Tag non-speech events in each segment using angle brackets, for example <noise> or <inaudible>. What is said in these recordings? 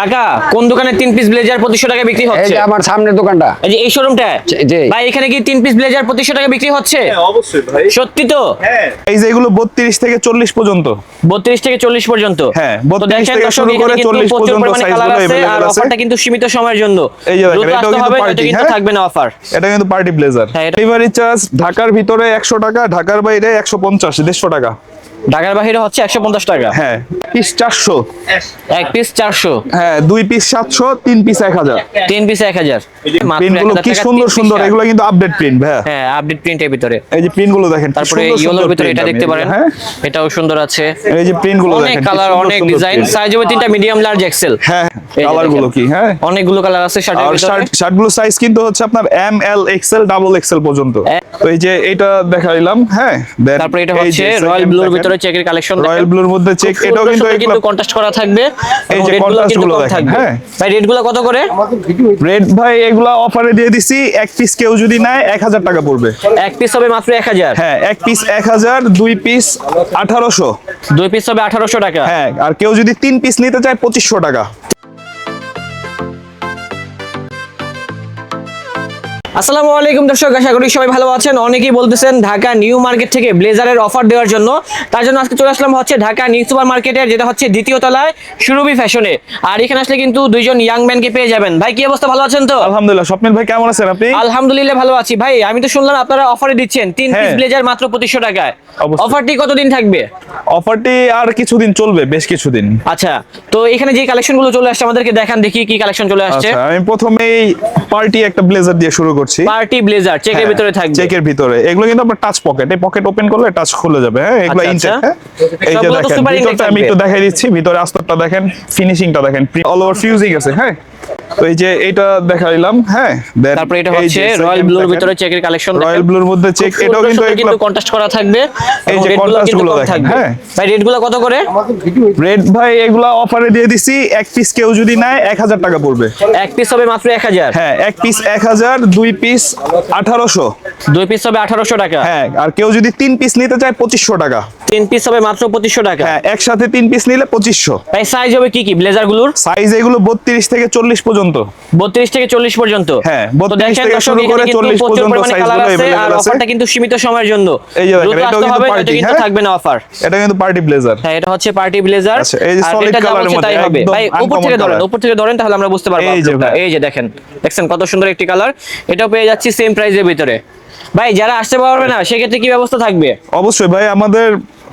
কাকা কোন দোকানে তিন পিস ব্লেজার পঁচিশশো টাকা বিক্রি হচ্ছে? যে আমার সামনের দোকানটা। এই যে এই শোরুমটা। ভাই এখানে কি তিন পিস ব্লেজার পঁচিশশো টাকা বিক্রি হচ্ছে? হ্যাঁ, অবশ্যই ভাই। সত্যি তো? হ্যাঁ। এই যে এগুলো বত্রিশ থেকে চল্লিশ পর্যন্ত। বত্রিশ থেকে চল্লিশ পর্যন্ত? হ্যাঁ, তো 32 দেখেন থেকে শুরু করে এখানে কিন্তু 40 প্রচুর পর্যন্ত পরিমাণে size colour গুলো আছে, আর অফারটা কিন্তু সীমিত সময়ের জন্য। এই যে এটাও কিন্তু হ্যাঁ? থাকবে না অফার এটা কিন্তু পার্টি ব্লেজার ডেলিভারি চার্জ ঢাকার ভিতরে একশো টাকা ঢাকার বাইরে একশো পঞ্চাশ দেড়শো টাকা। ঢাকার বাহিরে হচ্ছে একশো পঞ্চাশ টাকা। হ্যাঁ পিস চারশো। এক পিস চারশো। হ্যাঁ দুই পিস সাতশো তিন পিস এক হাজার। তিন পিস এক হাজার। মাত্র প্রিন্টগুলো 1000 কি সুন্দর সুন্দর এগুলো কিন্তু আপডেট প্রিন্ট ভাইয়া হ্যাঁ আপডেট প্রিন্টের ভিতরে। এই যে প্রিন্ট দেখেন তারপরে ইয়েলোর ভিতরে এটা দেখতে পারেন। হ্যাঁ। এটাও সুন্দর আছে। এই যে প্রিন্টগুলো অনেক কালার অনেক ডিজাইন সাইজ হবে তিনটা মিডিয়াম লার্জ এক্সেল হ্যাঁ কালার কি হ্যাঁ। অনেকগুলো কালার আছে শার্টের ভিতরে। সাইজ কিন্তু হচ্ছে আপনার M L XL double XL পর্যন্ত। এ- তো এই যে এটা দেখাইলাম হ্যাঁ। তারপরে এটা হচ্ছে রয়্যাল ব্লুর দেখেন। ভিতরে চেকের কালেকশন রয়্যাল ব্লুর মধ্যে চেক এটাও কিন্তু কিন্তু কন্ট্রাস্ট করা থাকবে। এই যে কন্ট্রাস্টগুলো থাকবে। হ্যাঁ। ভাই রেডগুলো কত করে? রেড ভাই এগুলা অফারে দিয়ে দিছি এক পিস কেউ যদি নেয় এক হাজার টাকা পড়বে। এক পিস হবে মাত্র এক হাজার। হ্যাঁ এক পিস এক হাজার দুই পিস আঠারোশো। দুই পিস হবে আঠারোশো টাকা। হ্যাঁ আর কেউ যদি তিন পিস নিতে চায় 2500 টাকা। আসসালামু আলাইকুম দর্শক আশা করি সবাই ভালো আছেন। অনেকেই বলতেছেন ঢাকা নিউ মার্কেট থেকে ব্লেজারের অফার দেওয়ার জন্য। তার জন্য আজকে চলে আসলাম হচ্ছে ঢাকা নিউ সুপার মার্কেটের যেটা হচ্ছে দ্বিতীয় তলায় সুরভি ফ্যাশনে। আর এখানে আসলে কিন্তু দুইজন ইয়াং ম্যানকে পেয়ে যাবেন। ভাই কি অবস্থা? ভালো আছেন তো? আলহামদুলিল্লাহ। স্বপ্নিল ভাই কেমন আছেন আপনি? আলহামদুলিল্লাহ ভালো আছি। ভাই আমি তো শুনলাম আপনারা অফারে দিচ্ছেন তিন পিস হ্যাঁ। ব্লেজার মাত্র পঁচিশশো টাকায়। অফারটি কতদিন থাকবে? অফারটি আর কিছুদিন চলবে বেশ কিছুদিন। আচ্ছা তো এখানে যে কালেকশনগুলো চলে আসছে আমাদেরকে দেখান দেখি কি কালেকশন চলে আসছে। আচ্ছা আমি প্রথমেই পার্টি একটা ব্লেজার দিয়ে শুরু করছি। পার্টি ব্লেজার চেকের হ্যাঁ, ভিতরে থাকবে। চেকের ভিতরে। এগুলো কিন্তু আপনার টাচ পকেট এই পকেট ওপেন করলে টাচ খুলে যাবে হ্যাঁ? এগুলো আচ্ছা, ইনটেক আচ্ছা। এই যে দেখেন ভিতরটা আমি একটু দেখাই দিচ্ছি। ভিতরে আস্তরটা দেখেন ফিনিশিংটা দেখেন। অল ওভার ফিউজিং আছে হ্যাঁ? তো এই যে এটা দেখাইলাম হ্যাঁ? তারপরে এটা হচ্ছে রয়্যাল ব্লুর ভিতরে চেকের কালেকশন রয়্যাল ব্লুর মধ্যে চেক এটাও কিন্তু এগুলো কন্ট্রাস্ট করা থাকবে। এই যে red গুলো কিন্তু দেখেন, থাকবে। হ্যাঁ। ভাই রেডগুলো কত করে? রেড ভাই এগুলা অফারে দিয়ে দিছি এক পিস কেউ যদি নেয় এক হাজার টাকা পড়বে। এক পিস হবে মাত্র এক হাজার। হ্যাঁ এক পিস এক হাজার দুই পিস আঠারোশো। দুই পিস হবে আঠারোশো টাকা। হ্যাঁ আর কেউ যদি তিন পিস নিতে চায় পঁচিশশো টাকা। তিন পিস হবে মাত্র পঁচিশশো টাকা। হ্যাঁ একসাথে তিন পিস নিলে পঁচিশশো। ভাই সাইজ হবে কি কি? ব্লেজারগুলোর সাইজ এগুলো বত্রিশ থেকে চল্লিশ পর্যন্ত। বত্রিশ থেকে চল্লিশ পর্যন্ত। হ্যাঁ, 32 থেকে শুরু করে কিন্তু 40 পর্যন্ত আছে, আর অফারটা কিন্তু সীমিত সময়ের জন্য। এই যে দেখেন, দ্রুত কিন্তু হ্যাঁ? থাকবে না অফার এটা কিন্তু পার্টি ব্লেজার হ্যাঁ এটা হচ্ছে পার্টি ব্লেজার আচ্ছা, এই যে এটা বলছে তাই মধ্যে, হবে ভাই উপর থেকে ধরেন উপর থেকে ধরেন তাহলে আমরা বুঝতে পারব এই যে দেখেন দেখছেন কত সুন্দর একটি কালার এটাও পেয়ে যাচ্ছি সেম প্রাইসের ভিতরে। ভাই যারা আসতে পারবে না সেক্ষেত্রে কি ব্যবস্থা থাকবে? অবশ্যই ভাই আমাদের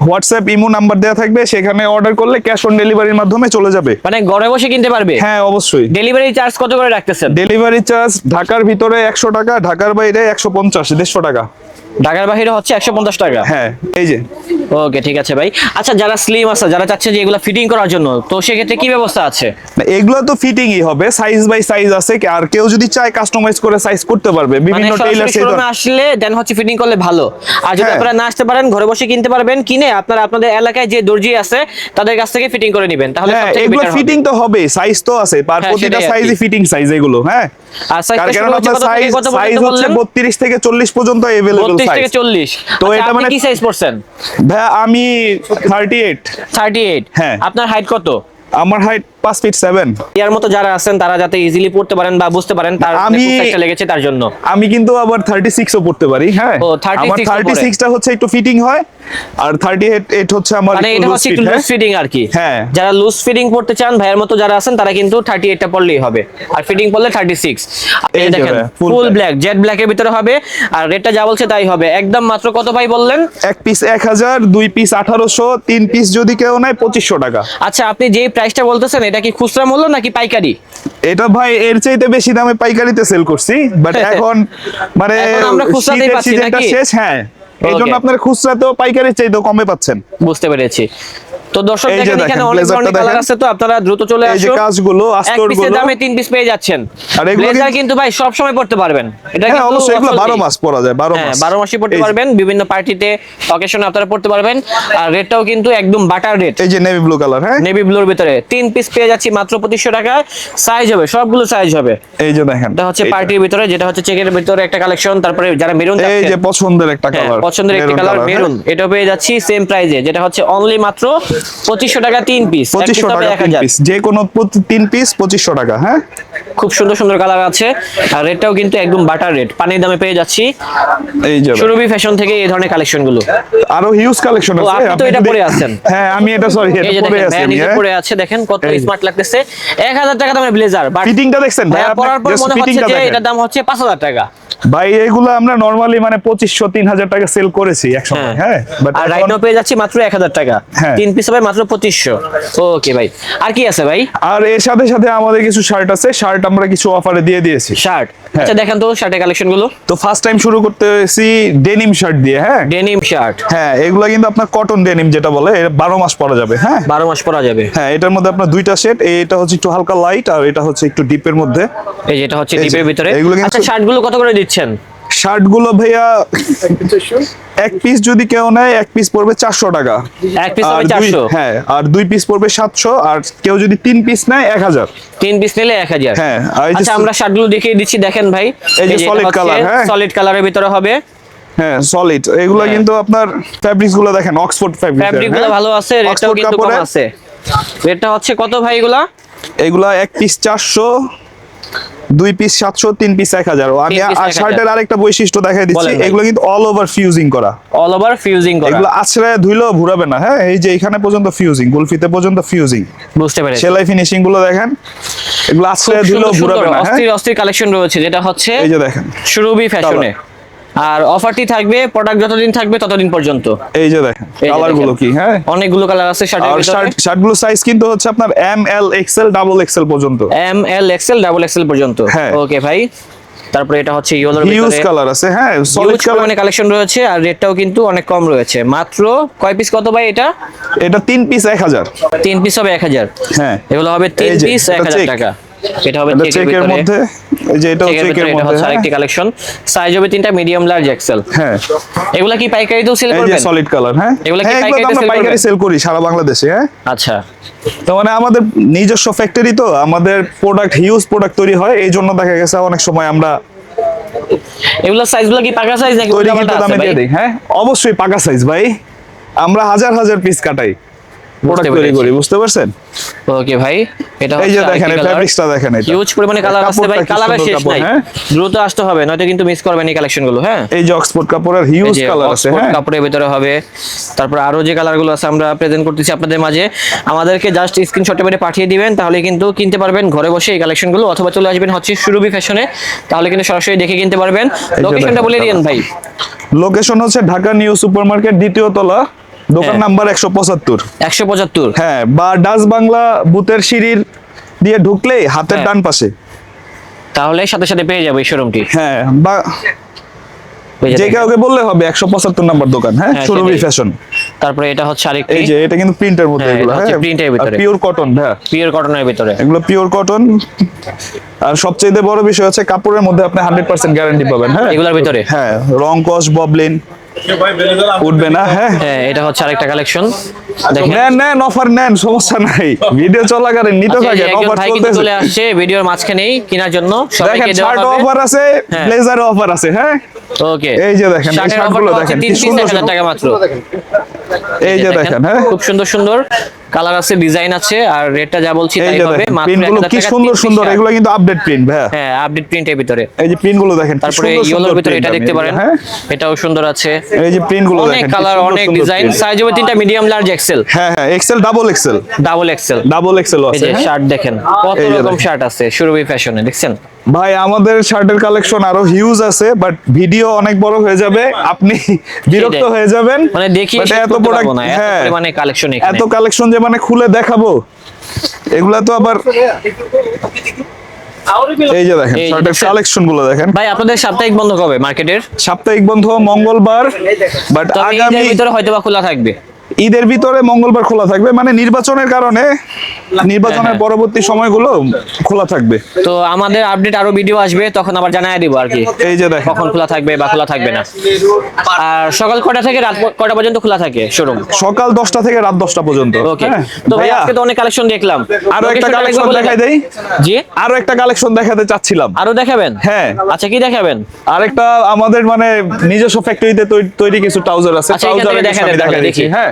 হোয়াটসঅ্যাপ ইমো নাম্বার দেওয়া থাকবে সেখানে অর্ডার করলে ক্যাশ অন ডেলিভারির মাধ্যমে চলে যাবে। মানে ঘরে বসে কিনতে পারবে? হ্যাঁ অবশ্যই। ডেলিভারি চার্জ কত করে রাখতেছেন? ডেলিভারি চার্জ ঢাকার ভিতরে একশো টাকা ঢাকার বাইরে একশো পঞ্চাশ দেড়শো টাকা। ঢাকার বাইরে হচ্ছে একশো পঞ্চাশ টাকা। হ্যাঁ এই যে। ওকে ঠিক আছে ভাই আচ্ছা যারা স্লিম আছে যারা চাচ্ছে যে এগুলো ফিটিং করার জন্য তো সেক্ষেত্রে কি ব্যবস্থা আছে না, এগুলো তো ফিটিংই হবে সাইজ বাই সাইজ আছে আর কেউ যদি চায় কাস্টমাইজ করে সাইজ করতে পারবে মানে বিভিন্ন টেইলার সরাসরি শোরুমে আসলে দেন হচ্ছে ফিটিং করলে ভালো আর যদি হ্যাঁ। আপনারা না আসতে পারেন ঘরে বসে কিনতে পারবেন কিনে আপনারা আপনাদের এলাকায় যে দর্জি আছে তাদের কাছ থেকে ফিটিং করে নেবেন তাহলে হ্যাঁ সবথেকে এগুলো better হবে। ফিটিং তো হবে সাইজ তো আছে আর হ্যাঁ, প্রতিটা সেটাই আর সাইজই কি। ফিটিং সাইজ এগুলো হ্যাঁ আর size টা কারণ শুরু হচ্ছে আপনার কত থেকে সাইজ কত পর্যন্ত সাইজ হচ্ছে বললেন? 32 থেকে 40 পর্যন্ত अवेलेबल 32 সাইজ থেকে 40 তো আচ্ছা, এটা আপনি মানে- কি সাইজ পড়ছেন ভাই আমি 38 38 হ্যাঁ। আপনার হাইট কত? আমার হাইট 5 ফিট 7 ইয়ার মতো যারা আছেন তারা যাতে ইজিলি পড়তে পারেন বা বুঝতে পারেন তার আমি- লেগেছে তার জন্য। আমি কিন্তু আবার 36 ও পড়তে পারি হ্যাঁ? আমার ও পড়ে। 36 টা হচ্ছে একটু ফিটিং হয় আর 38 হচ্ছে আমার মানে এটা হচ্ছে একটু হ্যাঁ? লুজ ফিটিং আর কি। হ্যাঁ। যারা লুজ ফিটিং পড়তে চান ভাইয়ের মতো যারা আছেন তারা কিন্তু 38 টা পড়লেই হবে। আর ফিটিং পড়লে 36 এই এই দেখেন ফুল ব্ল্যাক জেড ব্ল্যাকের ভিতরে হবে আর রেটটা যা বলছে তাই হবে। একদম মাত্র কত ভাই বললেন? এক পিস 1000 দুই পিস 1800 তিন পিস যদি কেউ নেয় 2500 টাকা। আচ্ছা আপনি যে প্রাইসটা বলতেছেন এটা কি খুচরা মূল্য নাকি পাইকারি? এটা ভাই এর চাইতে বেশি দামে পাইকারিতে সেল করছি বাট <laughs> এখন মানে আমরা খুচরাতেই পাচ্ছি নাকি? শেষ হ্যাঁ। এই জন্য আপনারা খুচরা তো পাইকারির চাইতেও কমে পাচ্ছেন। বুঝতে পেরেছি। তো দর্শক দেখেন এখানে অনেক ধরনের কালার আছে তো আপনারা দ্রুত চলে এই যে কাজগুলো আস্তরগুলো দামে তিন পিস পেয়ে যাচ্ছেন। আর এগুলো কিন্তু- ভাই সব সময় পড়তে পারবেন। এটা হ্যাঁ কিন্তু অবশ্যই এগুলো 12 মাস পরা যায় 12 হ্যাঁ মাস। বারো মাসই পড়তে পারবেন বিভিন্ন পার্টিতে অকেশনে আপনারা পড়তে পারবেন। আর রেটটাও কিন্তু একদম বাটার রেট এই যে নেভি ব্লু কালার হ্যাঁ? নেভি ব্লুর ভিতরে। তিন পিস পেয়ে যাচ্ছি মাত্র পঁচিশশো টাকায়। সাইজ হবে সবগুলো সাইজ হবে। এই যে দেখেন এটা হচ্ছে। পার্টির ভিতরে যেটা হচ্ছে চেকের ভিতরে একটা কালেকশন তারপরে যারা মেরুন এই যে পছন্দের একটা হ্যাঁ, কালার পছন্দের একটি কালার মেরুন এটা পেয়ে যাচ্ছি সেম প্রাইজে যেটা হচ্ছে অনলি মাত্র পঁচিশশো টাকা তিন পিস পঁচিশশো টাকা তিন পিস যে কোনো তিন পিস পঁচিশশো টাকা হ্যাঁ? খুব সুন্দর সুন্দর কালার আছে। আর রেটটাও কিন্তু একদম বাটার রেট পানির দামে পেয়ে যাচ্ছি। এই যে সুরভি ফ্যাশন থেকে এই ধরনের কালেকশনগুলো। আরও হিউজ কালেকশন আছে। আপনি তো এটা পরে আছেন। হ্যাঁ আমি এটা সরি এটা পরে আছি আমি, হ্যাঁ। পরে আছে দেখেন কত। স্মার্ট লাগতেছে। এক হাজার টাকা দামের ব্লেজার ফিটিংটা দেখছেন ভাই পরার পর মনে হচ্ছে যে এটার দাম হচ্ছে পাঁচ হাজার টাকা। ভাই এগুলো আমরা নরমালি মানে পঁচিশশো তিন হাজার টাকা সেল করেছি সময় হ্যাঁ। আর রাইট নাও পেয়ে যাচ্ছি মাত্র এক হাজার টাকা। হ্যাঁ। তিন পিস হবে মাত্র পঁচিশশো। ওকে ভাই। আর কি আছে ভাই? আর এর সাথে সাথে আমাদের কিছু শার্ট আছে। শার্ট আমরা কিছু অফারে দিয়ে দিয়েছি। শার্ট হ্যাঁ। আচ্ছা দেখেন তো শার্টের কালেকশনগুলো তো ফার্স্ট টাইম শুরু করতেছি ডেনিম শার্ট দিয়ে হ্যাঁ? ডেনিম শার্ট হ্যাঁ এগুলা কিন্তু আপনার কটন ডেনিম যেটা বলে বারো মাস পরা যাবে হ্যাঁ? বারো মাস পরা যাবে। হ্যাঁ এটার মধ্যে আপনার দুইটা সেট এটা হচ্ছে একটু হালকা লাইট আর এটা হচ্ছে একটু ডিপের মধ্যে। এই যেটা হচ্ছে ডিপের ভিতরে। এগুলো কিন্তু- আচ্ছা শার্টগুলো কত করে দিচ্ছেন? শার্টগুলো ভাইয়া এক পিস যদি কেউ নেয় এক পিস পড়বে চারশো টাকা। এক পিস চারশো? হ্যাঁ আর দুই পিস পড়বে সাতশো আর কেউ যদি তিন পিস নেয় এক হাজার। তিন পিস নিলে এক হাজার। হ্যাঁ, আচ্ছা আমরা শার্টগুলো দেখিয়ে দিচ্ছি দেখেন ভাই। এই যে solid color, হ্যাঁ। সলিড কালারের ভিতরে হবে। হ্যাঁ সলিড এগুলো হ্যাঁ। কিন্তু আপনার ফ্যাব্রিক্সগুলো দেখেন অক্সফোর্ড ফ্যাব্রিক ফ্যাব্রিকগুলো ভালো আছে রেটটাও কিন্তু কম আছে। রেটটা হচ্ছে কত ভাই এগুলা? এগুলা এক পিস চারশো দুই পিস সাতশো তিন পিস এক হাজার। আমি তিন piece আর 1000 শার্টের আরেকটা বৈশিষ্ট্য দেখাই দিচ্ছি এগুলো কিন্তু অল ওভার ফিউজিং করা। অল ওভার ফিউজিং করা। এগুলো আশ্রয় ধুইলেও ঘুরাবে না হ্যাঁ? এই যে এখানে পর্যন্ত ফিউজিং গুলফিতে পর্যন্ত ফিউজিং বুঝতে পারি সেলাই ফিনিশিংগুলো দেখেন এগুলো আশ্রয় ধুইলেও ঘুরাবে না হ্যাঁ? অস্থির অস্থির কালেকশন রয়েছে যেটা হচ্ছে এই যে দেখেন। সুরভি ফ্যাশনে। আর অফারটি থাকবে প্রোডাক্ট যতদিন থাকবে ততদিন পর্যন্ত। এই যে দেখেন কালারগুলো কি হ্যাঁ? অনেকগুলো কালার আছে শার্টের ভিতরে। শার্টগুলো সাইজ কিন্তু হচ্ছে আপনার M L XL double XL পর্যন্ত। M L XL double XL পর্যন্ত। হ্যাঁ। ওকে ভাই। তারপরে এটা হচ্ছে ইয়েলোর ভিতরে। কালার আছে হ্যাঁ সলিড কালার মানে কালেকশন রয়েছে আর রেটটাও কিন্তু অনেক কম রয়েছে। মাত্র কয় পিস কত ভাই এটা? এটা তিন পিস এক হাজার। তিন পিস হবে এক হাজার। হ্যাঁ। এগুলো হবে তিন এই যে, পিস এক এটা হাজার check। টাকা। এটা হবে চেকের মধ্যে। এই যে এটাও চেকের চেকের মধ্যে হচ্ছে হ্যাঁ। আরেকটি কালেকশন সাইজ হবে তিনটা মিডিয়াম লার্জ এক্সেল হ্যাঁ। এগুলা কি পাইকারিতেও সেল এই যে সলিড কালার হ্যাঁ। এগুলা কি হ্যাঁ পাইকারিতে আমরা পাইকারি সেল করি সারা বাংলাদেশে হ্যাঁ। আচ্ছা। তো মানে আমাদের নিজস্ব ফ্যাক্টরি তো আমাদের প্রোডাক্ট হিউজ প্রোডাক্ট তৈরি হয় এই জন্য দেখা গেছে অনেক সময় আমরা এগুলা সাইজগুলো কি পাকা সাইজ নাকি দামে দিয়ে দিই হ্যাঁ। অবশ্যই পাকা সাইজ ভাই। আমরা হাজার হাজার পিস কাটাই। প্রোডাক্ট তৈরি করি বুঝতে পারছেন? ওকে ভাই এটা এই যে দেখেন ফ্যাব্রিক্সটা দেখেন এটা। হিউজ পরিমাণে কালার আছে ভাই কালারের শেষ নাই। হ্যাঁ? দ্রুত আসতে হবে নয়তো কিন্তু মিস করবেন এই কালেকশনগুলো হ্যাঁ? এই যে অক্সফোর্ড কাপড়ের হিউজ কালার আছে হ্যাঁ? কাপড়ের ভিতরে হবে। তারপর আরও যে কালারগুলো আছে আমরা প্রেজেন্ট করতেছি আপনাদের মাঝে। আমাদেরকে জাস্ট স্ক্রিনশটে মেরে পাঠিয়ে দিবেন তাহলে কিন্তু কিনতে পারবেন ঘরে বসে এই কালেকশনগুলো অথবা চলে আসবেন হচ্ছে সুরভি ফ্যাশনে তাহলে কিন্তু সরাসরি দেখে কিনতে পারবেন। লোকেশনটা বলে দিন ভাই। লোকেশন হচ্ছে ঢাকা নিউ সুপার মার্কেট দ্বিতীয় তলা। দোকান হ্যাঁ। নাম্বার একশো পঁচাত্তর। একশো পঁচাত্তর? হ্যাঁ বা ডাচ বাংলা বুথের সিঁড়ির দিয়ে ঢুকলেই হাতের হ্যাঁ। ডান পাশে। তাহলে সাথে সাথে পেয়ে যাবে এই শোরুমটি হ্যাঁ বা যে কাউকে বললে হবে একশো পঁচাত্তর নাম্বার দোকান হ্যাঁ সেটাই। ফ্যাশন তারপরে এটা হচ্ছে আরেকটি। এই যে এটা কিন্তু প্রিন্টের মধ্যে হ্যাঁ, এগুলো হ্যাঁ এর ভিতরে। পিওর কটন হ্যাঁ। পিওর কটনের ভিতরে। এগুলো পিওর কটন আর সবচেয়ে বড় বিষয় হচ্ছে কাপড়ের মধ্যে আপনি হান্ড্রেড পার্সেন্ট গ্যারান্টি পাবেন হ্যাঁ। এগুলোর ভিতরে? হ্যাঁ রং কস ববলিন উঠবে না হ্যাঁ। হ্যাঁ এটা হচ্ছে আরেকটা কালেকশন নেন নেন অফার নেন সমস্যা নাই। ভিডিও চলাকালীন নিতে থাকেন অফার চলতেছে। চলে আসছে ভিডিওর মাঝখানেই কেনার জন্য। দেখেন শার্ট অফার আছে হ্যাঁ। ব্লেজার অফার আছে হ্যাঁ? ওকে। এই যে দেখেন, শার্টগুলো দেখেন, কি সুন্দর টাকা মাত্র। এই যে দেখেন হ্যাঁ? খুব সুন্দর সুন্দর। কালার আছে ডিজাইন আছে আর রেটটা যা বলছি তাই হবে দেখেন মাত্র প্রিন্টগুলো 1000 কি সুন্দর সুন্দর এগুলো কিন্তু আপডেট প্রিন্ট ভাইয়া হ্যাঁ আপডেট প্রিন্টের ভিতরে। এই যে প্রিন্টগুলো দেখেন তারপরে ইয়েলোর ভিতরে এটা দেখতে পারেন হ্যাঁ। এটাও সুন্দর আছে। এই যে প্রিন্টগুলো অনেক দেখেন কি কালার অনেক ডিজাইন সাইজ হবে তিনটা মিডিয়াম লার্জ এক্সেল হ্যাঁ হ্যাঁ XL double XL double XL double XL আছে এই যে হ্যাঁ? শার্ট দেখেন কত রকম শার্ট আছে সুরভি ফ্যাশনে দেখছেন? ভাই আমাদের শার্টের কালেকশন আরও হিউজ আছে বাট ভিডিও অনেক বড় হয়ে যাবে আপনি বিরক্ত হয়ে যাবেন। মানে দেখি এত প্রোডাক্ট হ্যাঁ। মানে কালেকশন এত কালেকশন যে মানে খুলে দেখাবো। এগুলা তো আবার এই যে দেখেন শার্টের কালেকশনগুলো দেখেন। ভাই আপনাদের সাপ্তাহিক বন্ধ কবে মার্কেটের? সাপ্তাহিক বন্ধ মঙ্গলবার বাট আগামী ভিতরে হয়তো বা খোলা থাকবে। ঈদের ভিতরে মঙ্গলবার খোলা থাকবে। মানে নির্বাচনের কারণে নির্বাচনের হ্যাঁ। পরবর্তী সময়গুলো খোলা থাকবে। তো আমাদের আপডেট আরও ভিডিও আসবে তখন আবার জানাই দিব আর কি। এই যে দেখেন। কখন খোলা থাকবে বা খোলা থাকবে না। আর সকাল কটা থেকে রাত কটা পর্যন্ত খোলা থাকে শোরুম সকাল দশটা থেকে রাত দশটা পর্যন্ত। ওকে হ্যাঁ? তো ভাই আজকে তো অনেক কালেকশন দেখলাম। আরও একটা কালেকশন দেখাই দেই। জি? আরও একটা কালেকশন দেখাতে চাচ্ছিলাম। আরও দেখাবেন? হ্যাঁ। আচ্ছা কি দেখাবেন? আরেকটা আমাদের মানে নিজস্ব ফ্যাক্টরিতে তৈরি কিছু ট্রাউজার আছে। আচ্ছা, ট্রাউজার দেখা দেখা তাহলে, দিচ্ছি। দেখি। হ্যাঁ।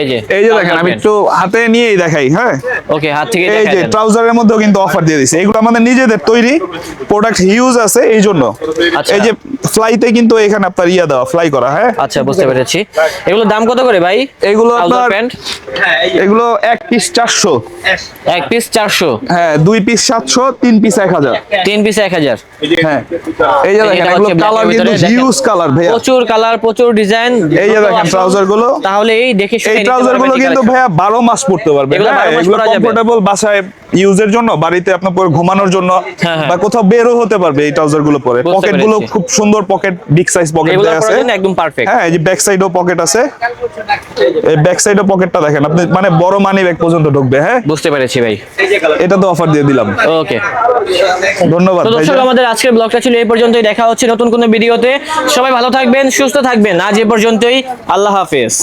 এই যে এই যে দেখেন আমি একটু হাতে নিয়েই দেখাই হ্যাঁ? ওকে হাত থেকে এই যে ট্রাউজারের মধ্যেও কিন্তু অফার দিয়ে দিছে। এগুলো আমাদের নিজেদের তৈরি প্রোডাক্ট হিউজ আছে এই জন্য। আচ্ছা। এই যে ফ্লাইতে কিন্তু এখানে আপনার ইয়া দেওয়া ফ্লাই করা হ্যাঁ? আচ্ছা বুঝতে পেরেছি। এগুলোর দাম কত করে ভাই? এগুলো আপনার এগুলো এক পিস চারশো। এক পিস চারশো? হ্যাঁ দুই পিস সাতশো তিন পিস এক হাজার। তিন পিস এক হাজার? হ্যাঁ। এই যে দেখেন এগুলো কালার কিন্তু। হিউজ কালার ভাইয়া। প্রচুর কালার প্রচুর ডিজাইন এই যে দেখেন ট্রাউজারগুলো। তাহলে এই দেখে এই ট্রাউজারগুলো কিন্তু ভাইয়া বারো মাস পড়তে পারবে। এগুলো হ্যাঁ, 12। কমফোর্টেবল বাসায় ইউজের জন্য বাড়িতে আপনার পরে ঘুমানোর জন্য হ্যাঁ, হ্যাঁ। বা কোথাও বেরও হতে পারবে এই ট্রাউজারগুলো পরে। পকেটগুলো খুব সুন্দর পকেট বিগ সাইজ পকেট আছে। একদম পারফেক্ট হ্যাঁ এই যে ব্যাক সাইডও পকেট আছে। এই ব্যাক সাইডও পকেটটা দেখেন আপনি মানে বড় মানি ব্যাগ পর্যন্ত ঢুকবে হ্যাঁ? বুঝতে পেরেছি ভাই। এটা তো অফার দিয়ে দিলাম। ওকে। ধন্যবাদ তো দর্শক। আমাদের আজকের ব্লগটা ছিল এই পর্যন্তই দেখা হচ্ছে নতুন কোনো ভিডিওতে সবাই ভালো থাকবেন সুস্থ থাকবেন। আজ এ পর্যন্তই আল্লাহ হাফেজ।